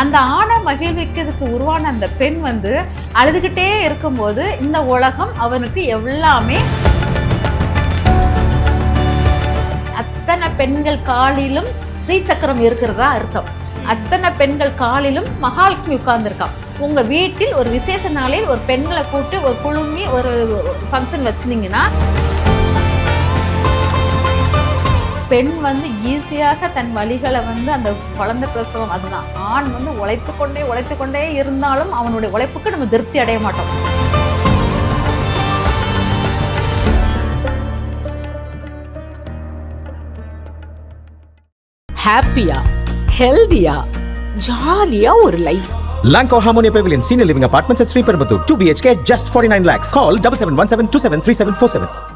அந்த ஆணை மகிழ்விக்கிறதுக்கு உருவான அந்த பெண் வந்து அழுதுகிட்டே இருக்கும்போது இந்த உலகம் அவனுக்கு எல்லாமே அத்தனை பெண்கள் காலிலும் ஸ்ரீசக்கரம் இருக்கிறதா அர்த்தம். அத்தனை பெண்கள் காலிலும் மகாலட்சுமி உட்கார்ந்துருக்கான். உங்கள் வீட்டில் ஒரு விசேஷ நாளில் ஒரு பெண்களை கூட்டு ஒரு குழுமி ஒரு ஃபங்க்ஷன் வச்சுனீங்கன்னா பெண் வந்து ஈஸியாக தன் வழிகளை வந்து அந்த குழந்தை பிரசவம் அதுதான் ஆண் வந்து உழைத்து கொண்டே உழைத்து கொண்டே இருந்தாலும் அவனுடைய உழைப்புக்கு நம்ம திருப்தி அடைய மாட்டோம் ஹாப்பியா ஹெல்தியா ஜாலியா ஒரு life Lanco Harmonia Pavilion Senior Living Apartments at Sriperambur 2 BHK just 49 lakhs. Call 7717273747.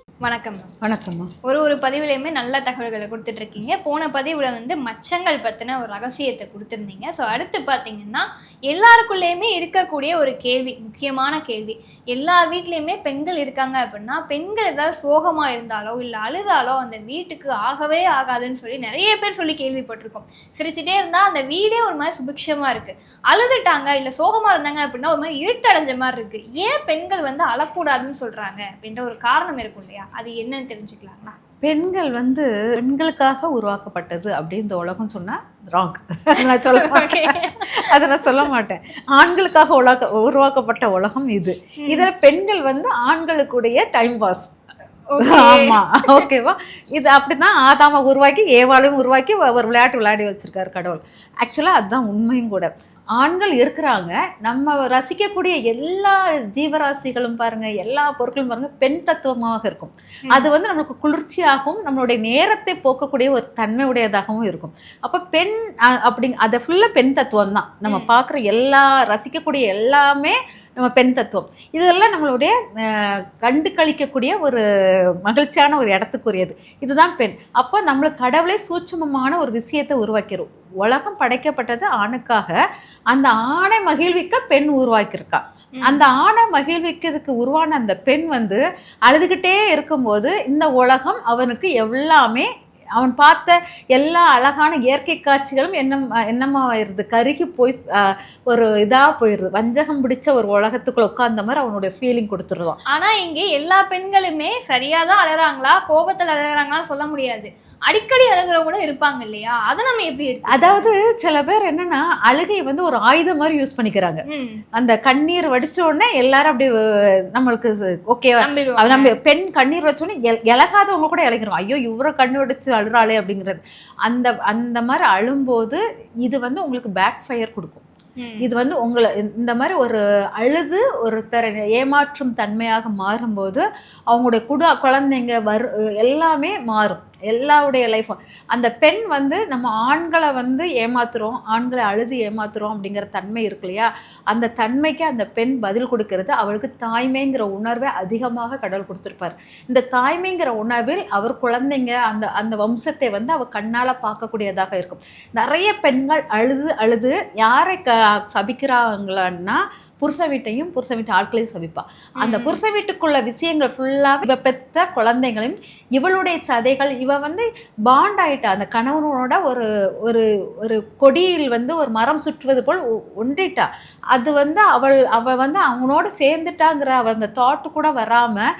வணக்கம். மேம். வணக்கம்மா. ஒரு ஒரு பதிவுலையுமே நல்ல தகவல்களை கொடுத்துட்டு இருக்கீங்க போன பதிவில் வந்து மச்சங்கள் பற்றின ஒரு ரகசியத்தை கொடுத்துருந்தீங்க. ஸோ அடுத்து பார்த்தீங்கன்னா எல்லாருக்குள்ளேயுமே இருக்கக்கூடிய ஒரு கேள்வி முக்கியமான கேள்வி. எல்லா வீட்லேயுமே பெண்கள் இருக்காங்க அப்படின்னா பெண்கள் ஏதாவது சோகமாக இருந்தாலோ இல்லை அழுதாலோ அந்த வீட்டுக்கு ஆகவே ஆகாதுன்னு சொல்லி நிறைய பேர் சொல்லி கேள்விப்பட்டிருக்கோம். சிரிச்சுட்டே இருந்தால் அந்த வீடே ஒரு மாதிரி சுபிக்ஷமாக இருக்குது அழுதுட்டாங்க இல்லை சோகமாக இருந்தாங்க அப்படின்னா ஒரு மாதிரி இருட்டடைஞ்ச மாதிரி இருக்குது ஏன் பெண்கள் வந்து அழக்கூடாதுன்னு சொல்கிறாங்க அப்படின்ற ஒரு காரணம் இருக்கும் இல்லையா? அது என்னன்னு தெரிஞ்சுக்கலாங்களா? பெண்கள் வந்து பெண்களுக்காக உருவாக்கப்பட்டது அப்படின்னு இந்த உலகம் சொன்னா ராங் நான் சொல்ல மாட்டேன். அதை நான் சொல்ல மாட்டேன். ஆண்களுக்காக உலக உருவாக்கப்பட்ட உலகம் இது. இதுல பெண்கள் வந்து ஆண்களுக்குடைய டைம் பாஸ் ஆமா. ஓகேவா இது அப்படிதான் ஆதாம உருவாக்கி ஏவாளையும் உருவாக்கி ஒரு விளையாட்டு விளையாடி வச்சிருக்காரு கடவுள். ஆக்சுவலா அதுதான் உண்மையும் கூட. ஆண்கள் இருக்கிறாங்க. நம்ம ரசிக்கக்கூடிய எல்லா ஜீவராசிகளும் பாருங்க எல்லா பொருட்களும் பாருங்க பெண் தத்துவமாக இருக்கும். அது வந்து நமக்கு குளிர்ச்சியாகவும் நம்மளுடைய நேரத்தை போக்கக்கூடிய ஒரு தன்மை உடையதாகவும் இருக்கும். அப்போ பெண் அப்படி அதை ஃபுல்லாக பெண் தத்துவம் தான் நம்ம பார்க்குற எல்லா ரசிக்கக்கூடிய எல்லாமே நம்ம பெண் தத்துவம். இதெல்லாம் நம்மளுடைய கண்டு கழிக்கக்கூடிய ஒரு மகிழ்ச்சியான ஒரு இடத்துக்குரியது. இதுதான் பெண். அப்போ நம்மளுக்கு கடவுளே சூட்சுமமான ஒரு விஷயத்தை உருவாக்கிறோம் உலகம் படைக்கப்பட்டது ஆணுக்காக. அந்த ஆணை மகிழ்விக்க பெண் உருவாக்கியிருக்கா. அந்த ஆணை மகிழ்விக்கிறதுக்கு உருவான அந்த பெண் வந்து அழுதுகிட்டே இருக்கும்போது இந்த உலகம் அவனுக்கு எல்லாமே அவன் பார்த்த எல்லா அழகான இயற்கை காட்சிகளும் என்ன என்னமாயிருது? கருகி போய் ஒரு இதாக போயிடுது வஞ்சகம் பிடிச்ச ஒரு உலகத்துக்குள்ள உட்கார்ந்த மாதிரி அவனுடைய ஃபீலிங் கொடுத்துருவான் ஆனா இங்கே எல்லா பெண்களுமே சரியா தான் அழறாங்களா? கோபத்துல அழறாங்களான்னு சொல்ல முடியாது. அடிக்கடி அழுகிறவங்களும் இருப்பாங்க இல்லையா? அதை நம்ம எப்படி அதாவது சில பேர் என்னன்னா அழுகையை வந்து ஒரு ஆயுதம் மாதிரி யூஸ் பண்ணிக்கிறாங்க. அந்த கண்ணீர் வடிச்ச உடனே எல்லாரும் அப்படியே அஹ், நம்மளுக்கு ஓகேவா அது நம்ம பெண் கண்ணீர் வச்சோடனே இலகாதவங்க கூட இலகிறோம் ஐயோ இவ்வளோ கண்ணு வடிச்சு அழுறாளே அப்படிங்கிறது. அந்த அந்த மாதிரி அழும்போது இது வந்து உங்களுக்கு பேக் ஃபயர் கொடுக்கும் இது வந்து உங்களை இந்த மாதிரி ஒரு அழுது ஒருத்தரை ஏமாற்றும் தன்மையாக மாறும்போது அவங்களுடைய குட குழந்தைங்க வரு எல்லாமே மாறும். எல்லாருடைய லைஃப்பும் அந்த பெண் வந்து நம்ம ஆண்களை வந்து ஏமாத்துறோம் ஆண்களை அழுது ஏமாத்துறோம் அப்படிங்கிற தன்மை இருக்கு இல்லையா? அந்த தன்மைக்கு அந்த பெண் பதில் கொடுக்கறது அவளுக்கு தாய்மைங்கிற உணர்வை அதிகமாக கடவுள் கொடுத்துருப்பார். இந்த தாய்மைங்கிற உணர்வில் அவர் குழந்தைங்க அந்த அந்த வம்சத்தை வந்து அவ கண்ணால் பார்க்கக்கூடியதாக இருக்கும். நிறைய பெண்கள் அழுது அழுது யாரை க சபிக்கிறாங்களான்னா புருஷ வீட்டையும் புருஷ வீட்டு ஆட்களையும் சபிப்பா. அந்த புருஷ வீட்டுக்குள்ள விஷயங்கள் ஃபுல்லாக இவ பெத்த குழந்தைகளையும் இவளுடைய சதைகள் இவ வந்து பாண்ட் ஆயிட்டா அந்த கணவனோட ஒரு ஒரு ஒரு கொடியில் வந்து ஒரு மரம் சுற்றுவது போல் ஒன்றிட்டா. அது வந்து அவள் அவள் வந்து அவனோட சேர்ந்துட்டாங்கிற அவள் அந்த தாட்டு கூட வராமல்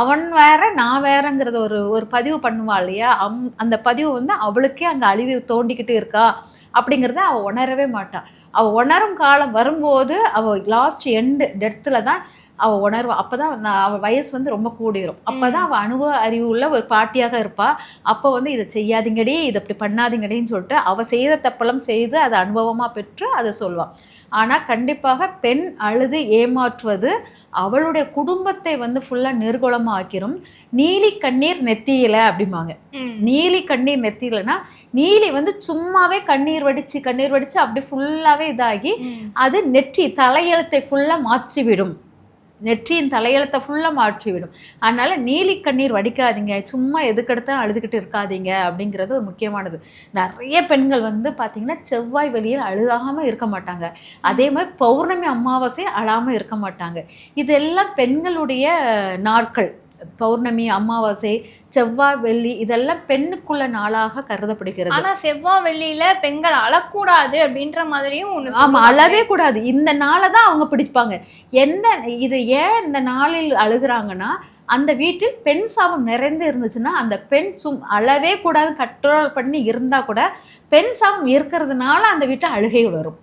அவன் வேற நான் வேறங்கிறத ஒரு ஒரு பதிவு பண்ணுவாள் இல்லையா? அம் அந்த பதிவு வந்து அவளுக்கே அங்கே அழிவு தோண்டிக்கிட்டு இருக்கா அப்படிங்கிறத அவள் உணரவே மாட்டாள் அவள் உணரும் காலம் வரும்போது அவள் லாஸ்ட் எண்டு டெத்தில் தான் அவள் உணர்வா அப்போ தான் அவள் வயசு வந்து ரொம்ப கூடிரும். அப்போ தான் அவள் அனுபவ அறிவு உள்ள ஒரு பாட்டியாக இருப்பா. அப்போ வந்து இதை செய்யாதீங்கடி இதை இப்படி பண்ணாதீங்கடின்னு சொல்லிட்டு அவள் செய்த தப்பெல்லாம் செய்து அதை அனுபவமாக பெற்று அதை சொல்வாள் ஆனால் கண்டிப்பாக பெண் அழுது ஏமாற்றுவது அவளுடைய குடும்பத்தை வந்து ஃபுல்லாக நிர்குலமாக ஆக்கிரும் நீலி கண்ணீர் நெத்தியில அப்படிம்பாங்க. நீலி கண்ணீர் நெத்தியிலனா நீலி வந்து சும்மாவே கண்ணீர் வடிச்சு கண்ணீர் வடிச்சு அப்படி ஃபுல்லாவே இதாகி அது நெற்றி தலையெழுத்தை ஃபுல்லா மாற்றி விடும் நெற்றியின் தலையெழுத்தை ஃபுல்லாக மாற்றி விடும் நீலி கண்ணீர் வடிக்காதீங்க. சும்மா எதுக்கெடுத்தாலும் அழுதுகிட்டு இருக்காதீங்க அப்படிங்கிறது ஒரு முக்கியமானது. நிறைய பெண்கள் வந்து பார்த்தீங்கன்னா செவ்வாய் வெளியில் அழுகாமல் இருக்க மாட்டாங்க. அதே மாதிரி பௌர்ணமி அமாவாசை அழாமல் இருக்க மாட்டாங்க. இதெல்லாம் பெண்களுடைய நாட்கள். பௌர்ணமி அமாவாசை செவ்வாய் வெள்ளி இதெல்லாம் பெண்ணுக்குள்ள நாளாக கருதப்படுகிறது ஆனா செவ்வாய் வெள்ளியில பெண்கள் அழக்கூடாது அப்படின்ற மாதிரியும் ஒண்ணு ஆமா. அழவே கூடாது இந்த நாளை தான் அவங்க பிடிப்பாங்க எந்த இது ஏன் இந்த நாளில் அழுகுறாங்கன்னா அந்த வீட்டில் பெண் சாபம் நிறைந்து இருந்துச்சுன்னா அந்த பெண் சும் அழவே கூடாது கண்ட்ரோல் பண்ணி இருந்தா கூட பெண் சாபம் இருக்கிறதுனால அந்த வீட்டை அழுகை வரும்.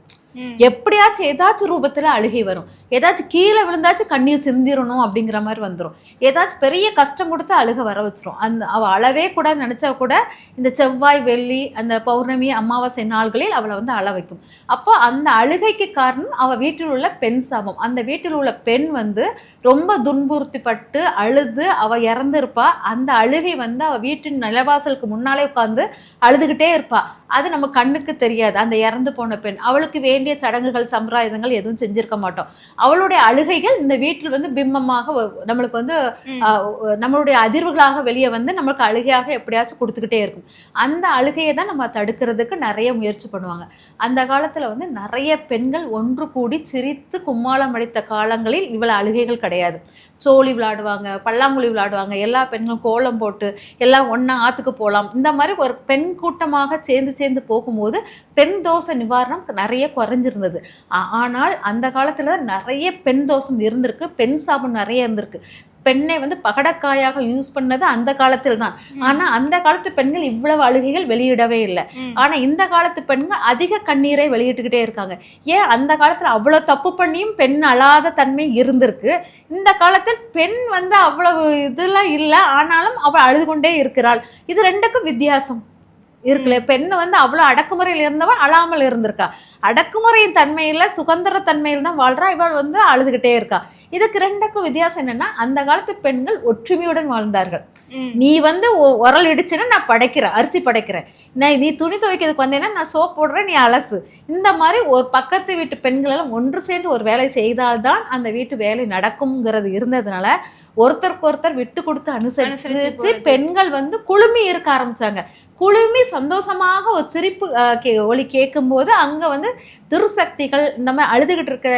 எப்படியாச்சும் ஏதாச்சும் ரூபத்துல அழுகை வரும். ஏதாச்சும் கீழே விழுந்தாச்சும் கண்ணீர் சிந்திரணும் அப்படிங்கிற மாதிரி வந்துடும் ஏதாச்சும் பெரிய கஷ்டம் கொடுத்து அழுக வர வச்சிரும். அந்த அவள் அழவே கூட நினைச்சா கூட இந்த செவ்வாய் வெள்ளி அந்த பௌர்ணமி அமாவாசை நாள்களில் அவளை வந்து அழ வைக்கும். அப்போ அந்த அழுகைக்கு காரணம் அவள் வீட்டில் உள்ள பெண் சாபம். அந்த வீட்டில் உள்ள பெண் வந்து ரொம்ப துன்புறுத்திப்பட்டு அழுது அவ இறந்துருப்பா. அந்த அழுகை வந்து அவ வீட்டின் நிலவாசலுக்கு முன்னாலே உட்காந்து அழுதுகிட்டே இருப்பா. அது நம்ம கண்ணுக்கு தெரியாது. அந்த இறந்து போன பெண். அவளுக்கு வேணும் வேண்டிய சடங்குகள் சம்பிரதாயங்கள் எதுவும் செஞ்சிருக்க மாட்டோம். அவளுடைய அழுகைகள் இந்த வீட்டில் வந்து பிம்பமாக நம்மளுக்கு வந்து நம்மளுடைய அதிர்வுகளாக வெளியே வந்து நம்மளுக்கு அழுகையாக எப்படியாச்சும் கொடுத்துக்கிட்டே இருக்கும். அந்த அழுகையை தான் நம்ம தடுக்கிறதுக்கு நிறைய முயற்சி பண்ணுவாங்க. அந்த காலத்துல வந்து நிறைய பெண்கள் ஒன்று கூடி சிரித்து கும்மாளம் அடித்த காலங்களில் இவ்வளவு அழுகைகள் கிடையாது. சோழி விளாடுவாங்க பல்லாங்குழி விளாடுவாங்க எல்லா பெண்களும் கோலம் போட்டு எல்லாம் ஒன்றா ஆற்றுக்கு போகலாம் இந்த மாதிரி ஒரு பெண் கூட்டமாக சேர்ந்து சேர்ந்து போகும்போது பெண் தோசை நிவாரணம் நிறைய குறைஞ்சிருந்தது. ஆனால் அந்த காலத்தில் நிறைய பெண் தோஷம் இருந்திருக்கு பெண் சாபம் நிறைய இருந்திருக்கு. பெண்ணை வந்து பகடக்காயாக யூஸ் பண்ணது அந்த காலத்தில் தான். ஆனா அந்த காலத்து பெண்கள் இவ்வளவு அழுகைகள் வெளியிடவே இல்லை. ஆனா இந்த காலத்து பெண்கள் அதிக கண்ணீரை வெளியிட்டுக்கிட்டே இருக்காங்க. ஏன்? அந்த காலத்துல அவ்வளவு தப்பு பண்ணியும் பெண் அழாத தன்மை இருந்திருக்கு. இந்த காலத்தில் பெண் வந்து அவ்வளவு இதெல்லாம் இல்லை. ஆனாலும் அவள் அழுது கொண்டே இருக்கிறாள். இது ரெண்டுக்கும் வித்தியாசம். இருக்குல்ல. பெண் வந்து அவ்வளோ அடக்குமுறையில் இருந்தவள் அழாமல் இருந்திருக்கா. அடக்குமுறையின் தன்மையில சுதந்திர தன்மையில் தான் வாழ்றா. இவள் வந்து அழுதுகிட்டே இருக்கா. இதுக்கு ரெண்டுக்கும் வித்தியாசம் என்னன்னா அந்த காலத்து பெண்கள் ஒற்றுமையுடன் வாழ்ந்தார்கள். நீ வந்து உரல் இடிச்சுன்னா நான் படைக்கிறேன் அரிசி படைக்கிறேன் நான் நீ துணி துவைக்கிறதுக்கு வந்தேன்னா நான் சோப் போடுறேன் நீ அலசு இந்த மாதிரி ஒரு பக்கத்து வீட்டு பெண்கள் எல்லாம் ஒன்று சேர்ந்து ஒரு வேலை செய்தால்தான் அந்த வீட்டு வேலை நடக்கும்ங்கிறது இருந்ததுனால ஒருத்தருக்கு ஒருத்தர் விட்டு கொடுத்து அனுசரிச்சு. பெண்கள் வந்து குழுமி இருக்க ஆரம்பிச்சாங்க குழுமி சந்தோஷமாக ஒரு சிரிப்பு ஒலி கேட்கும்போது அங்க வந்து துர்சக்திகள் இந்த மாதிரி அழுதுகிட்டு இருக்கிற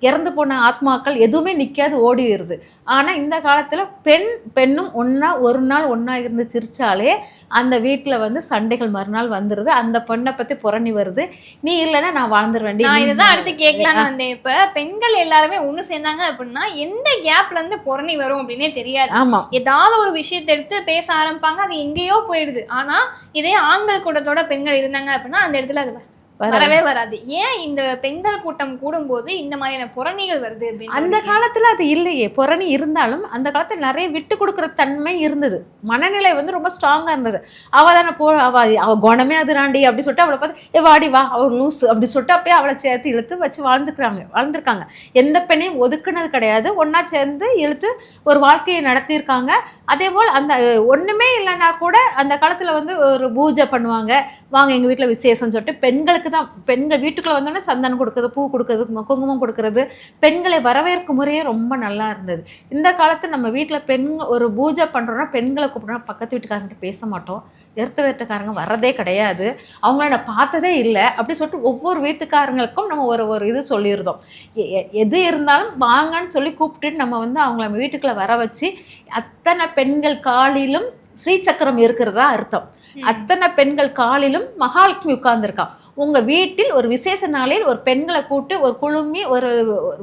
இறந்து போன ஆத்மாக்கள் எதுவுமே நிக்காது ஓடிடுது. ஆனா இந்த காலத்துல பெண் பெண்ணும் ஒண்ணா ஒரு நாள் ஒண்ணா இருந்து சிரிச்சாலே அந்த வீட்டுல வந்து சண்டைகள் மறுநாள் வந்துருது. அந்த பெண்ணை பத்தி புறணி வருது. நீ இல்லைன்னா நான் வாழ்ந்துருவேண்டி நான் இதுதான் அடுத்து கேட்கலான்னு வந்தேன். இப்ப பெண்கள் எல்லாருமே ஒண்ணு சேர்ந்தாங்க அப்படின்னா எந்த கேப்ல இருந்து புறணி வரும் அப்படின்னே தெரியாது. ஆமா. ஏதாவது ஒரு விஷயத்தை எடுத்து பேச ஆரம்பிப்பாங்க அது எங்கேயோ போயிடுது. ஆனா இதே ஆண்கள் கூட்டத்தோட பெண்கள் இருந்தாங்க அப்படின்னா அந்த இடத்துல அது. வரவே வராது. ஏன் இந்த பெண்கள் கூட்டம் கூடும்போது இந்த மாதிரியான புறணிகள் வருது அப்படின்னு அந்த காலத்துல அது இல்லையே. புறணி இருந்தாலும் அந்த காலத்துல நிறைய விட்டு கொடுக்குற தன்மை இருந்தது. மனநிலை வந்து ரொம்ப ஸ்ட்ராங்கா இருந்தது. அவ தானே போ அவ அவ குணமே அதுராண்டி அப்படி சொல்லிட்டு அவளை பார்த்து ஏ வாடி வா. அவ லூசு அப்படி சொல்லிட்டு அப்படியே அவளை சேர்த்து இழுத்து வச்சு வாழ்ந்துக்கிறாங்க வாழ்ந்திருக்காங்க. எந்த பெண்ணையும் ஒதுக்குனது கிடையாது. ஒண்ணா சேர்ந்து இழுத்து ஒரு வாழ்க்கையை நடத்தியிருக்காங்க. அதே போல் அந்த ஒண்ணுமே இல்லைன்னா கூட அந்த காலத்துல வந்து ஒரு பூஜை பண்ணுவாங்க. வாங்க எங்கள் வீட்டில் விசேஷம் சொல்லிட்டு பெண்களுக்கு தான் பெண்கள் வீட்டுக்குள்ள வந்தோடனே சந்தனம் கொடுக்குறது பூ கொடுக்குறது குங்குமம் கொடுக்கறது பெண்களை வரவேற்கும் முறையே ரொம்ப நல்லா இருந்தது. இந்த காலத்து நம்ம வீட்டில் பெண் ஒரு பூஜை பண்ணுறோன்னா பெண்களை கூப்பிட்றோம் பக்கத்து வீட்டுக்காரங்கிட்ட பேச மாட்டோம். எர்த்த வீட்டுக்காரங்க வரதே கிடையாது. அவங்கள நான் பார்த்ததே இல்லை. அப்படி சொல்லிட்டு ஒவ்வொரு வீட்டுக்காரங்களுக்கும் நம்ம ஒரு ஒரு இது சொல்லியிருந்தோம். எ- எது இருந்தாலும் வாங்கன்னு சொல்லி கூப்பிட்டு நம்ம வந்து அவங்கள நம்ம வீட்டுக்குள்ளே வர வச்சு அத்தனை பெண்கள் காலிலும் ஸ்ரீசக்கரம் இருக்கிறதா அர்த்தம். அத்தனை பெண்கள் காலிலும் மகாலட்சுமி உட்கார்ந்துருக்கா. உங்கள் வீட்டில் ஒரு விசேஷ நாளில் ஒரு பெண்களை கூட்டு ஒரு குழுமி ஒரு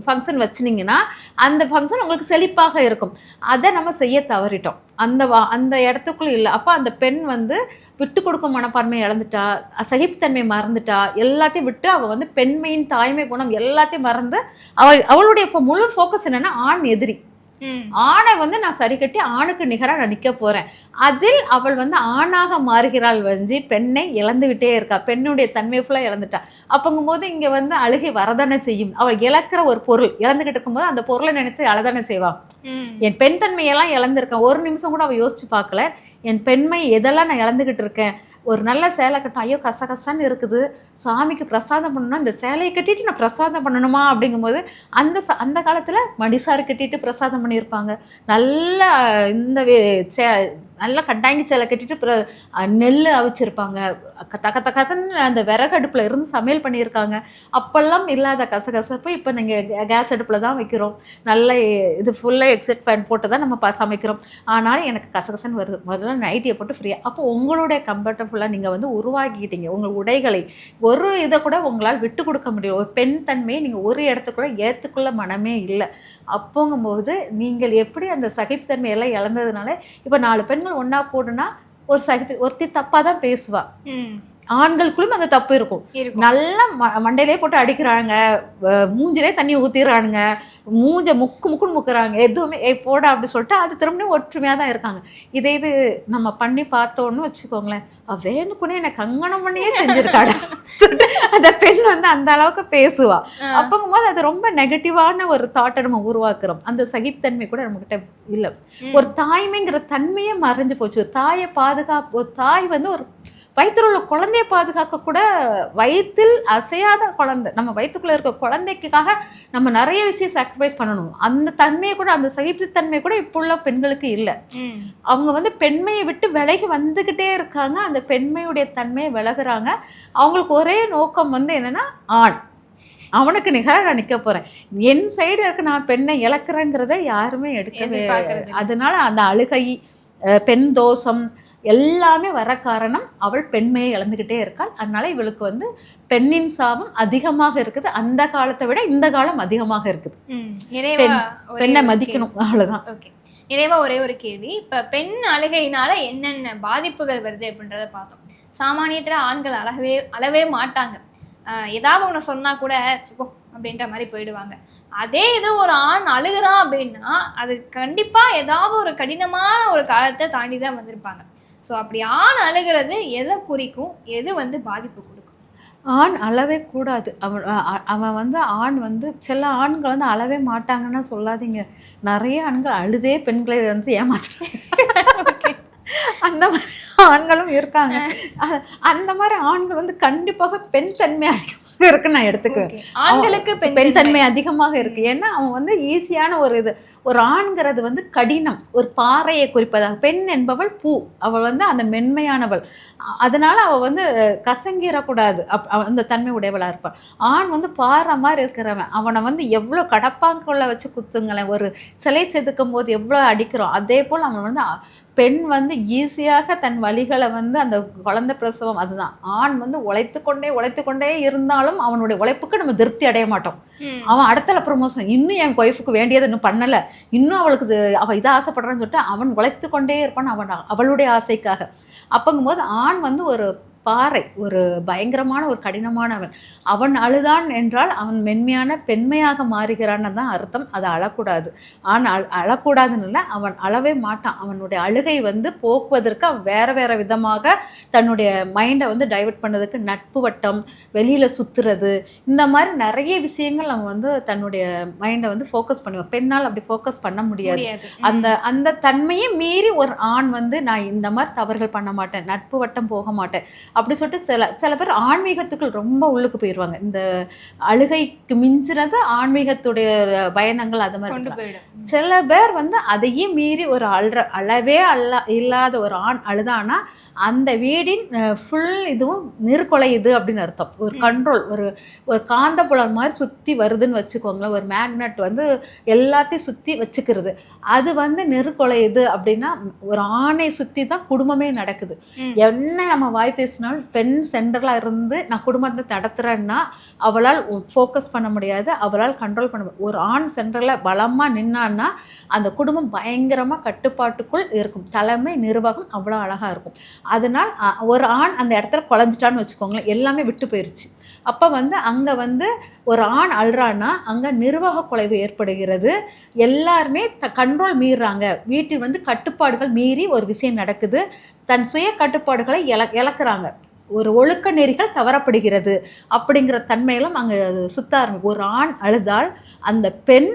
ஃபங்க்ஷன் வச்சுனீங்கன்னா அந்த ஃபங்க்ஷன் உங்களுக்கு செழிப்பாக இருக்கும். அதை நம்ம செய்ய தவறிட்டோம். அந்த வா- அந்த இடத்துக்குள்ள இல்லை. அப்போ அந்த பெண் வந்து விட்டு கொடுக்கும் மனப்பான்மை இழந்துட்டா சகிப்புத்தன்மை மறந்துட்டா எல்லாத்தையும் விட்டு அவள் வந்து பெண்மையின் தாய்மை குணம் எல்லாத்தையும் மறந்து அவள் அவளுடைய இப்போ முழு ஃபோக்கஸ் என்னன்னா ஆண் எதிரி. ஆணை வந்து நான் சரி கட்டி ஆணுக்கு நிகராக நான் நிற்க போறேன். அதில் அவள் வந்து ஆணாக மாறுகிறாள் வந்து பெண்ணை இழந்து விட்டே இருக்கா. பெண்ணுடைய தன்மை ஃபுல்லாக இழந்துட்டா. அப்பங்கும்போது இங்கே வந்து அழுகை வரதானே செய்யும். அவள் இழக்கிற ஒரு பொருள் இழந்துகிட்டு இருக்கும்போது அந்த பொருளை நினைத்து அழதானே செய்வா. ம். என் பெண் தன்மையெல்லாம் இழந்திருக்கேன். ஒரு நிமிஷம் கூட அவள் யோசிச்சு பார்க்கல. என் பெண்மை எதெல்லாம் நான் இழந்துகிட்டு இருக்கேன்? ஒரு நல்ல சேலை கட்டணும் ஐயோ கசகசன்னு இருக்குது. சாமிக்கு பிரசாதம் பண்ணணும்னா இந்த சேலையை கட்டிட்டு நான் பிரசாதம் பண்ணணுமா? அப்படிங்கும்போது அந்த ச- அந்த காலத்தில் மடிசாறு கட்டிட்டு பிரசாதம் பண்ணியிருப்பாங்க. நல்ல இந்த வே- சே நல்லா கட்டாங்கி சேலை கட்டிட்டு நெல் அவிச்சிருப்பாங்க. க- தக அந்த விறகு அடுப்பில் இருந்து சமையல் பண்ணியிருக்காங்க. அப்போல்லாம் இல்லாத கசகசப்பு இப்போ நீங்கள் கேஸ் அடுப்பில் தான் வைக்கிறோம். நல்ல இது ஃபுல்லாக எக்ஸிட் ஃபேன் போட்டு தான் நம்ம ப சமைக்கிறோம். ஆனாலும் எனக்கு கசகசன்னு வருது. முதல்ல நைட்டியை போட்டு ஃப்ரீயாக அப்போ உங்களுடைய கம்ஃபர்டபுளாக நீங்கள் வந்து உருவாக்கிக்கிட்டீங்க உங்கள் உடைகளை ஒரு இதை கூட உங்களால் விட்டு கொடுக்க முடியும் ஒரு பெண் தன்மையை நீங்கள் ஒரு இடத்துக்குள்ள ஏற்றுக்குள்ள மனமே இல்லை. அப்போங்கும்போது நீங்கள் எப்படி அந்த சகிப்புத்தன்மையெல்லாம் இழந்ததுனால இப்போ நாலு பெண்கள் ஒன்றா கூடுனா ஒரு சகிப்பு ஒருத்தி தப்பாக தான் பேசுவாள் ஆண்களுக்குள்ளும் அந்த தப்பு இருக்கும். நல்லா மண்டையிலே போட்டு அடிக்கிறாங்க. மூஞ்சிலே தண்ணி ஊத்திடுறானுங்க மூஞ்ச முக்கு முக்குன்னு முக்குறாங்க. எதுவுமே ஏய் போடா அப்படி சொல்லிட்டு அது திரும்பியும் ஒற்றுமையாக தான் இருக்காங்க. இதே இது நம்ம பண்ணி பார்த்தோன்னு வச்சுக்கோங்களேன். வேணுக்குனே என்னை கங்கணம் பண்ணியே செஞ்சிருக்காடா. சொல்லிட்டு அந்த பெண் வந்து அந்த அளவுக்கு பேசுவா. அப்போங்கும்போது அது ரொம்ப நெகட்டிவான ஒரு தாட்டை நம்ம உருவாக்குறோம். அந்த சகிப்புத்தன்மை கூட நம்மகிட்ட இல்லை. ஒரு தாய்மைங்கிற தன்மையே மறைஞ்சு போச்சு. தாயை பாதுகாப்பு தாய் வந்து ஒரு வயிற்றுல உள்ள குழந்தைய பாதுகாக்க கூட வயிற்றில் அசையாத குழந்தை நம்ம வயிற்றுக்குள்ள இருக்க குழந்தைக்காக நம்ம நிறைய விஷயம் சாக்ரிஃபைஸ் பண்ணணும். அந்த தன்மையை கூட அந்த சகிப்புத்தன்மை கூட இப்போ உள்ள பெண்களுக்கு இல்லை. அவங்க வந்து பெண்மையை விட்டு விலகி வந்துக்கிட்டே இருக்காங்க. அந்த பெண்மையுடைய தன்மையை விலகுறாங்க. அவங்களுக்கு ஒரே நோக்கம் வந்து என்னன்னா ஆண். அவனுக்கு நிகராக நான் நிற்க போகிறேன் என் சைடு இருக்க நான் பெண்ணை இழக்கிறேங்கிறத யாருமே எடுக்கவே. அதனால அந்த அழுகை பெண் தோஷம் எல்லாமே வர காரணம் அவள் பெண்மையை இழந்துக்கிட்டே இருக்காள். அதனால இவளுக்கு வந்து பெண்ணின் சாபம் அதிகமாக இருக்குது. அந்த காலத்தை விட இந்த காலம் அதிகமாக இருக்குது. பெண்ணை மதிக்கணும். அவ்வளவுதான். ஓகே. நிறைவா ஒரே ஒரு கேள்வி. இப்ப பெண் அழுகையினால என்னென்ன பாதிப்புகள் வருது அப்படின்றத பார்த்தோம். சாமானியத்துல ஆண்கள் அழகவே அழவே மாட்டாங்க. ஏதாவது ஒண்ணு சொன்னா கூட சுப்போ அப்படின்ற மாதிரி போயிடுவாங்க. அதே இது ஒரு ஆண் அழுகுறான் அப்படின்னா அது கண்டிப்பா ஏதாவது ஒரு கடினமான ஒரு காலத்தை தாண்டி தான் வந்திருப்பாங்க. ஸோ அப்படி ஆண் அழுகிறது எதை குறிக்கும்? எது வந்து பாதிப்பு கொடுக்கும்? ஆண் அழவே கூடாது. அவன் அவன் வந்து ஆண் வந்து சில ஆண்கள் வந்து அழவே மாட்டாங்கன்னு சொல்லாதீங்க. நிறைய ஆண்கள் அழுதே பெண்களை வந்து ஏமாத்துறாங்க. அந்த மாதிரி ஆண்களும் இருக்காங்க. அந்த மாதிரி ஆண்கள் வந்து கண்டிப்பாக பெண் தன்மை அதிகமாக இருக்குன்னு நான் எடுத்துக்குவேன். ஆண்களுக்கு பெண் தன்மை அதிகமாக இருக்கு. ஏன்னா அவன் வந்து ஈஸியான ஒரு இது. ஒரு ஆண்கிறது வந்து கடினம் ஒரு பாறையை குறிப்பதாக. பெண் என்பவள் பூ. அவள் வந்து அந்த மென்மையானவள். அதனால அவள் வந்து கசங்கிடக்கூடாது அப் அந்த தன்மை உடையவளாக இருப்பாள். ஆண் வந்து பாறை மாதிரி இருக்கிறவன். அவனை வந்து எவ்வளோ கடப்பாங்குள்ள வச்சு குத்துங்களேன். ஒரு சிலை செதுக்கும் போது எவ்வளோ அடிக்கிறோம். அதே போல் அவன் வந்து பெண் வந்து ஈஸியாக தன் வழிகளை வந்து அந்த குழந்தை பிரசவம் அதுதான். ஆண் வந்து உழைத்து கொண்டே உழைத்து கொண்டே இருந்தாலும் அவனுடைய உழைப்புக்கு நம்ம திருப்தி அடைய மாட்டோம். அவன் அடுத்தல ப்ரமோஷன் இன்னும் என் ஒய்ஃபுக்கு வேண்டியதை இன்னும் பண்ணலை. இன்னும் அவளுக்கு இது- அவ இதை ஆசைப்படுறான்னு சொல்லிட்டு அவன் உழைத்து கொண்டே இருப்பான் அவன் அவளுடைய ஆசைக்காக. அப்போங்கும்போது ஆண் வந்து ஒரு பாறை ஒரு பயங்கரமான ஒரு கடினமானவன். அவன் அழுதான் என்றால் அவன் மென்மையான பெண்மையாக மாறுகிறான்னு தான் அர்த்தம். அது அழக்கூடாது. அழ அழக்கூடாதுன்னு இல்லை அவன் அழவே மாட்டான். அவனுடைய அழுகை வந்து போக்குவதற்கு அவன் வேற வேற விதமாக தன்னுடைய மைண்டை வந்து டைவர்ட் பண்ணதுக்கு நட்பு வட்டம் வெளியில் சுற்றுறது இந்த மாதிரி நிறைய விஷயங்கள் அவன் வந்து தன்னுடைய மைண்டை வந்து ஃபோக்கஸ் பண்ணுவான். பெண்ணால் அப்படி ஃபோக்கஸ் பண்ண முடியாது. அந்த அந்த தன்மையை மீறி ஒரு ஆண் வந்து நான் இந்த மாதிரி தவறுகள் பண்ண மாட்டேன். நட்பு வட்டம் போக மாட்டேன். அப்படி சொல்லிட்டு சில சில பேர் ஆன்மீகத்துக்குள் ரொம்ப உள்ளுக்கு போயிடுவாங்க இந்த அழுகைக்கு மிஞ்சினது ஆன்மீகத்துடைய பயணங்கள் அது மாதிரி சில பேர் வந்து அதையும் மீறி ஒரு அழுற அளவே அல்ல இல்லாத ஒரு ஆண் அழுதானா அந்த வீடின் ஃபுல் இதுவும் நிற்கொலையுது அப்படின்னு அர்த்தம். ஒரு கண்ட்ரோல் ஒரு ஒரு காந்தப்புலம் மாதிரி சுற்றி வருதுன்னு வச்சுக்கோங்களேன். ஒரு மேக்னெட் வந்து எல்லாத்தையும் சுற்றி வச்சுக்கிறது. அது வந்து நெருக்கொலையுது அப்படின்னா ஒரு ஆணை சுற்றி தான் குடும்பமே நடக்குது. என்ன நம்ம வாய் பேசினாலும் பெண் சென்டரில் இருந்து நான் குடும்பத்தை நடத்துகிறேன்னா அவளால் ஃபோக்கஸ் பண்ண முடியாது அவளால் கண்ட்ரோல் பண்ண முடியாது. ஒரு ஆண் சென்டரில் பலமாக நின்னான்னா அந்த குடும்பம் பயங்கரமாக கட்டுப்பாட்டுக்குள் இருக்கும். தலைமை நிர்வாகம் அவ்வளோ அழகாக இருக்கும். அதனால் ஒரு ஆண் அந்த இடத்துல குழஞ்சிட்டான்னு வச்சுக்கோங்களேன் எல்லாமே விட்டு போயிருச்சு. அப்போ வந்து அங்கே வந்து ஒரு ஆண் அழுறான்னா அங்கே நிர்வாக குலைவு ஏற்படுகிறது. எல்லாருமே த கண்ட்ரோல் மீறுறாங்க வீட்டில் வந்து கட்டுப்பாடுகள் மீறி ஒரு விஷயம் நடக்குது. தன் சுய கட்டுப்பாடுகளை இழ இழக்கிறாங்க. ஒரு ஒழுக்க நெறிகள் தவறப்படுகிறது. அப்படிங்கிற தன்மையெல்லாம் அங்கே சுத்த ஆரம்பிக்கும் ஒரு ஆண் அழுதால் அந்த பெண்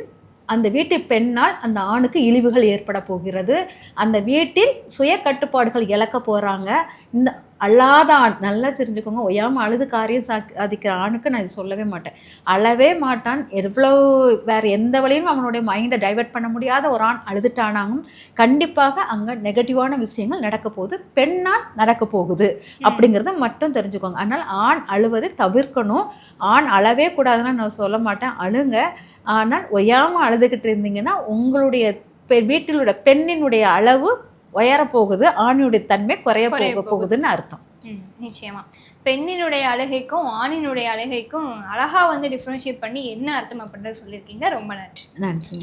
அந்த வீட்டு பெண்ணால் அந்த ஆணுக்கு இழிவுகள் ஏற்பட போகிறது. அந்த வீட்டில் சுய கட்டுப்பாடுகள் இழக்க போகிறாங்க இந்த அல்லாத ஆண் நல்லா தெரிஞ்சுக்கோங்க. ஒய்யாமல் அழுது காரியம் சாதிக்கிற ஆணுக்கு நான் இது சொல்லவே மாட்டேன். அழவே மாட்டான். எவ்வளோ வேற எந்த வழியும் அவனுடைய மைண்டை டைவர்ட் பண்ண முடியாத ஒரு ஆண் அழுதுட்டானாலும் கண்டிப்பாக அங்கே நெகட்டிவான விஷயங்கள் நடக்க போகுது. பெண்ணால் நடக்க போகுது அப்படிங்கிறத மட்டும் தெரிஞ்சுக்கோங்க. அதனால் ஆண் அழுவதை தவிர்க்கணும். ஆண் அழவே கூடாதுன்னு நான் சொல்ல மாட்டேன். அழுங்க. ஆனால் ஒய்யாமல் அழுதுகிட்டு இருந்தீங்கன்னா உங்களுடைய பெ- வீட்டிலுடைய பெண்ணினுடைய அளவு உயரப்போகுது ஆணினுடைய தன்மை குறைய போக போகுதுன்னு அர்த்தம். நிச்சயமா. பெண்ணினுடைய அழுகைக்கும் ஆணினுடைய அழுகைக்கும் அழகா வந்து டிஃப்ரென்ஷியேட் பண்ணி என்ன அர்த்தம் அப்படின்றத சொல்லியிருக்கீங்க. ரொம்ப நன்றி. நன்றி